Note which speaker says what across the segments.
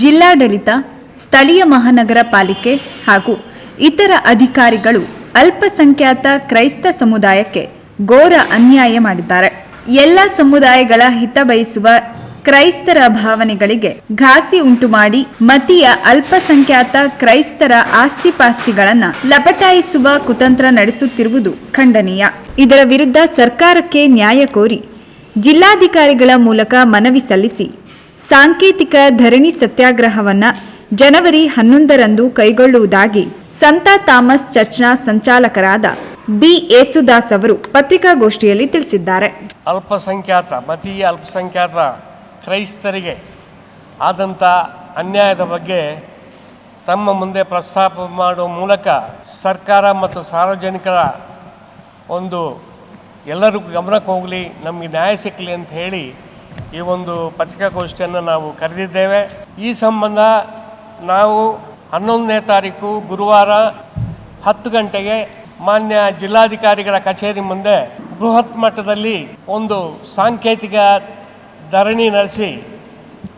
Speaker 1: ಜಿಲ್ಲಾಡಳಿತ, ಸ್ಥಳೀಯ ಮಹಾನಗರ ಪಾಲಿಕೆ ಹಾಗೂ ಇತರ ಅಧಿಕಾರಿಗಳು ಅಲ್ಪಸಂಖ್ಯಾತ ಕ್ರೈಸ್ತ ಸಮುದಾಯಕ್ಕೆ ಘೋರ ಅನ್ಯಾಯ ಮಾಡಿದ್ದಾರೆ. ಎಲ್ಲ ಸಮುದಾಯಗಳ ಹಿತ ಬಯಸುವ ಕ್ರೈಸ್ತರ ಭಾವನೆಗಳಿಗೆ ಘಾಸಿ ಉಂಟು ಮಾಡಿ ಮತೀಯ ಅಲ್ಪಸಂಖ್ಯಾತ ಕ್ರೈಸ್ತರ ಆಸ್ತಿಪಾಸ್ತಿಗಳನ್ನು ಲಪಟಾಯಿಸುವ ಕುತಂತ್ರ ನಡೆಸುತ್ತಿರುವುದು ಖಂಡನೀಯ. ಇದರ ವಿರುದ್ಧ ಸರ್ಕಾರಕ್ಕೆ ನ್ಯಾಯ ಕೋರಿ ಜಿಲ್ಲಾಧಿಕಾರಿಗಳ ಮೂಲಕ ಮನವಿ ಸಲ್ಲಿಸಿ ಸಾಂಕೇತಿಕ ಧರಣಿ ಸತ್ಯಾಗ್ರಹವನ್ನು ಜನವರಿ ಹನ್ನೊಂದರಂದು ಕೈಗೊಳ್ಳುವುದಾಗಿ ಸಂತ ಥಾಮಸ್ ಚರ್ಚ್ನ ಸಂಚಾಲಕರಾದ ಬಿ. ಯೇಸುದಾಸ್ ಅವರು ಪತ್ರಿಕಾಗೋಷ್ಠಿಯಲ್ಲಿ ತಿಳಿಸಿದ್ದಾರೆ.
Speaker 2: ಅಲ್ಪಸಂಖ್ಯಾತ, ಮತೀಯ ಅಲ್ಪಸಂಖ್ಯಾತ ಕ್ರೈಸ್ತರಿಗೆ ಆದಂಥ ಅನ್ಯಾಯದ ಬಗ್ಗೆ ತಮ್ಮ ಮುಂದೆ ಪ್ರಸ್ತಾಪ ಮಾಡುವ ಮೂಲಕ ಸರ್ಕಾರ ಮತ್ತು ಸಾರ್ವಜನಿಕರ ಒಂದು ಎಲ್ಲರಿಗೂ ಗಮನಕ್ಕೆ ಹೋಗಲಿ, ನಮಗೆ ನ್ಯಾಯ ಸಿಕ್ಕಲಿ ಅಂತ ಹೇಳಿ ಈ ಒಂದು ಪತ್ರಿಕಾಗೋಷ್ಠಿಯನ್ನು ನಾವು ಕರೆದಿದ್ದೇವೆ. ಈ ಸಂಬಂಧ ನಾವು ಹನ್ನೊಂದನೇ ತಾರೀಕು ಗುರುವಾರ ಹತ್ತು ಗಂಟೆಗೆ ಮಾನ್ಯ ಜಿಲ್ಲಾಧಿಕಾರಿಗಳ ಕಚೇರಿ ಮುಂದೆ ಬೃಹತ್ ಮಟ್ಟದಲ್ಲಿ ಒಂದು ಸಾಂಕೇತಿಕ ಧರಣಿ ನಡೆಸಿ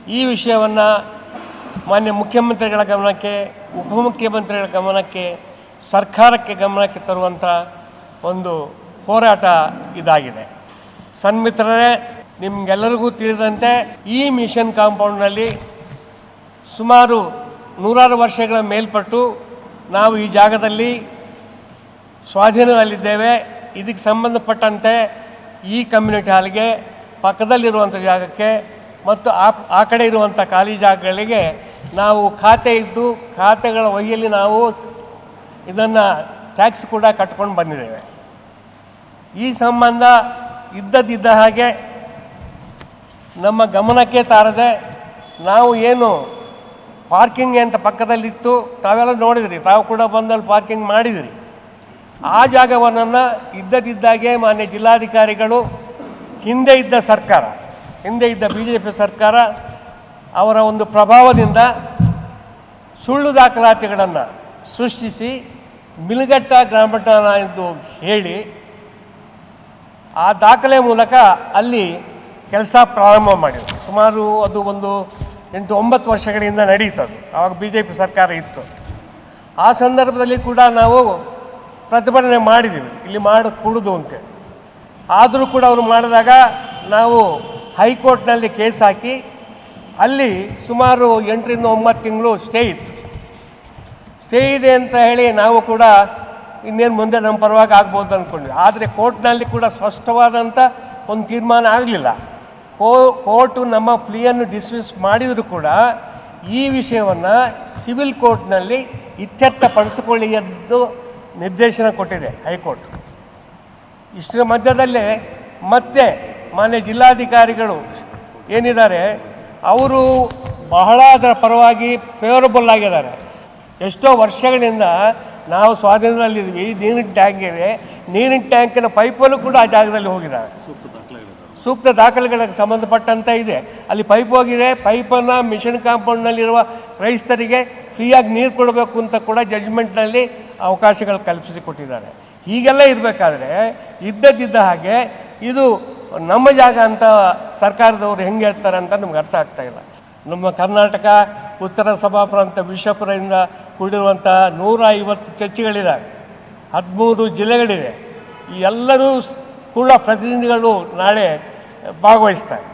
Speaker 2: ಈ ವಿಷಯವನ್ನು ಮಾನ್ಯ ಮುಖ್ಯಮಂತ್ರಿಗಳ ಗಮನಕ್ಕೆ, ಉಪಮುಖ್ಯಮಂತ್ರಿಗಳ ಗಮನಕ್ಕೆ, ಸರ್ಕಾರಕ್ಕೆ ಗಮನಕ್ಕೆ ತರುವಂಥ ಒಂದು ಹೋರಾಟ ಇದಾಗಿದೆ. ಸನ್ಮಿತ್ರರೇ ನಿಮಗೆಲ್ಲರಿಗೂ ತಿಳಿದಂತೆ ಈ ಮಿಷನ್ ಕಾಂಪೌಂಡ್ನಲ್ಲಿ ಸುಮಾರು ನೂರಾರು ವರ್ಷಗಳ ಮೇಲ್ಪಟ್ಟು ನಾವು ಈ ಜಾಗದಲ್ಲಿ ಸ್ವಾಧೀನದಲ್ಲಿದ್ದೇವೆ. ಇದಕ್ಕೆ ಸಂಬಂಧಪಟ್ಟಂತೆ ಈ ಕಮ್ಯುನಿಟಿ ಹಾಲ್ಗೆ ಪಕ್ಕದಲ್ಲಿರುವಂಥ ಜಾಗಕ್ಕೆ ಮತ್ತು ಆ ಆ ಕಡೆ ಇರುವಂಥ ಖಾಲಿ ಜಾಗಗಳಿಗೆ ನಾವು ಖಾತೆ ಇದ್ದು ಖಾತೆಗಳ ವಹಿಯಲ್ಲಿ ನಾವು ಇದನ್ನು ಟ್ಯಾಕ್ಸ್ ಕೂಡ ಕಟ್ಕೊಂಡು ಬಂದಿದ್ದೇವೆ. ಈ ಸಂಬಂಧ ಇದ್ದದ್ದಿದ್ದ ಹಾಗೆ ನಮ್ಮ ಗಮನಕ್ಕೆ ತಾರದೆ ನಾವು ಏನು ಪಾರ್ಕಿಂಗ್ ಅಂತ ಪಕ್ಕದಲ್ಲಿತ್ತು, ತಾವೆಲ್ಲ ನೋಡಿದ್ರಿ, ತಾವು ಕೂಡ ಬಂದಲ್ಲಿ ಪಾರ್ಕಿಂಗ್ ಮಾಡಿದಿರಿ. ಆ ಜಾಗವನ್ನು ಇದ್ದದಿದ್ದಾಗೆ ಮಾನ್ಯ ಜಿಲ್ಲಾಧಿಕಾರಿಗಳು, ಹಿಂದೆ ಇದ್ದ ಸರ್ಕಾರ, ಹಿಂದೆ ಇದ್ದ ಬಿ ಜೆ ಪಿ ಸರ್ಕಾರ ಅವರ ಒಂದು ಪ್ರಭಾವದಿಂದ ಸುಳ್ಳು ದಾಖಲಾತಿಗಳನ್ನು ಸೃಷ್ಟಿಸಿ ಮಿಲ್ಗಟ್ಟ ಗ್ರಾಮಠಾಣ ಎಂದು ಹೇಳಿ, ಆ ದಾಖಲೆ ಮೂಲಕ ಅಲ್ಲಿ ಕೆಲಸ ಪ್ರಾರಂಭ ಮಾಡಿದರು. ಸುಮಾರು ಅದು ಒಂದು ಎಂಟು ಒಂಬತ್ತು ವರ್ಷಗಳಿಂದ ನಡೀತದೆ ಆವಾಗ ಬಿ ಜೆ ಪಿ ಸರ್ಕಾರ ಇತ್ತು. ಆ ಸಂದರ್ಭದಲ್ಲಿ ಕೂಡ ನಾವು ಪ್ರತಿಭಟನೆ ಮಾಡಿದ್ದೀವಿ ಇಲ್ಲಿ ಮಾಡಿ, ಕೂಡುದು ಅಂತ ಆದರೂ ಕೂಡ ಅವರು ಮಾಡಿದಾಗ ನಾವು ಹೈಕೋರ್ಟ್ನಲ್ಲಿ ಕೇಸ್ ಹಾಕಿ ಅಲ್ಲಿ ಸುಮಾರು ಎಂಟರಿಂದ ಒಂಬತ್ತು ತಿಂಗಳು ಸ್ಟೇ ಇತ್ತು. ಸ್ಟೇ ಇದೆ ಅಂತ ಹೇಳಿ ನಾವು ಕೂಡ ಇನ್ನೇನು ಮುಂದೆ ನಮ್ಮ ಪರವಾಗಿ ಆಗ್ಬೋದು ಅಂದ್ಕೊಂಡ್ವಿ ಆದರೆ ಕೋರ್ಟ್ನಲ್ಲಿ ಕೂಡ ಸ್ಪಷ್ಟವಾದಂಥ ಒಂದು ತೀರ್ಮಾನ ಆಗಲಿಲ್ಲ. ಕೋ ಕೋರ್ಟು ನಮ್ಮ ಪ್ಲಿಯನ್ನು ಡಿಸ್ಮಿಸ್ ಮಾಡಿದರೂ ಕೂಡ ಈ ವಿಷಯವನ್ನು ಸಿವಿಲ್ ಕೋರ್ಟ್ನಲ್ಲಿ ಇತ್ಯರ್ಥಪಡಿಸಿಕೊಳ್ಳಿ ಎಂದು ನಿರ್ದೇಶನ ಕೊಟ್ಟಿದೆ ಹೈಕೋರ್ಟ್. ಇಷ್ಟರ ಮಧ್ಯದಲ್ಲೇ ಮತ್ತೆ ಮಾನ್ಯ ಜಿಲ್ಲಾಧಿಕಾರಿಗಳು ಏನಿದ್ದಾರೆ, ಅವರು ಬಹಳ ಅದರ ಪರವಾಗಿ ಫೇವರಬಲ್ ಆಗಿದ್ದಾರೆ. ಎಷ್ಟೋ ವರ್ಷಗಳಿಂದ ನಾವು ಸ್ವಾಧೀನದಲ್ಲಿದ್ವಿ ನೀರಿನ ಟ್ಯಾಂಕ್ ಇದೆ, ನೀರಿನ ಟ್ಯಾಂಕಿನ ಪೈಪಲ್ಲೂ ಕೂಡ ಆ ಜಾಗದಲ್ಲಿ ಹೋಗಿದ್ದಾರೆ. ಸೂಕ್ತ ದಾಖಲೆಗಳಿಗೆ ಸಂಬಂಧಪಟ್ಟಂತ ಇದೆ. ಅಲ್ಲಿ ಪೈಪ್ ಹೋಗಿದೆ ಪೈಪನ್ನು ಮಿಷನ್ ಕಾಂಪೌಂಡ್ನಲ್ಲಿರುವ ಕ್ರೈಸ್ತರಿಗೆ ಫ್ರೀಯಾಗಿ ನೀರು ಕೊಡಬೇಕು ಅಂತ ಕೂಡ ಜಡ್ಜ್ಮೆಂಟ್ನಲ್ಲಿ ಅವಕಾಶಗಳು ಕಲ್ಪಿಸಿಕೊಟ್ಟಿದ್ದಾರೆ. ಹೀಗೆಲ್ಲ ಇರಬೇಕಾದ್ರೆ ಇದ್ದದ್ದಿದ್ದ ಹಾಗೆ ಇದು ನಮ್ಮ ಜಾಗ ಅಂತ ಸರ್ಕಾರದವರು ಹೆಂಗೆ ಹೇಳ್ತಾರೆ ಅಂತ ನಮ್ಗೆ ಅರ್ಥ ಆಗ್ತಾ ಇಲ್ಲ. ನಮ್ಮ ಕರ್ನಾಟಕ, ಉತ್ತರ ಸಭಾಪುರ ವಿಶ್ವಪುರದಿಂದ ಕೂಡಿರುವಂಥ ನೂರ ಐವತ್ತು ಚರ್ಚ್ಗಳಿದ್ದಾವೆ ಹದಿಮೂರು ಜಿಲ್ಲೆಗಳಿದೆ. ಎಲ್ಲರೂ ಕೂಡ ಪ್ರತಿನಿಧಿಗಳು ನಾಳೆ ಭಾಗವಹಿಸ್ತಾರೆ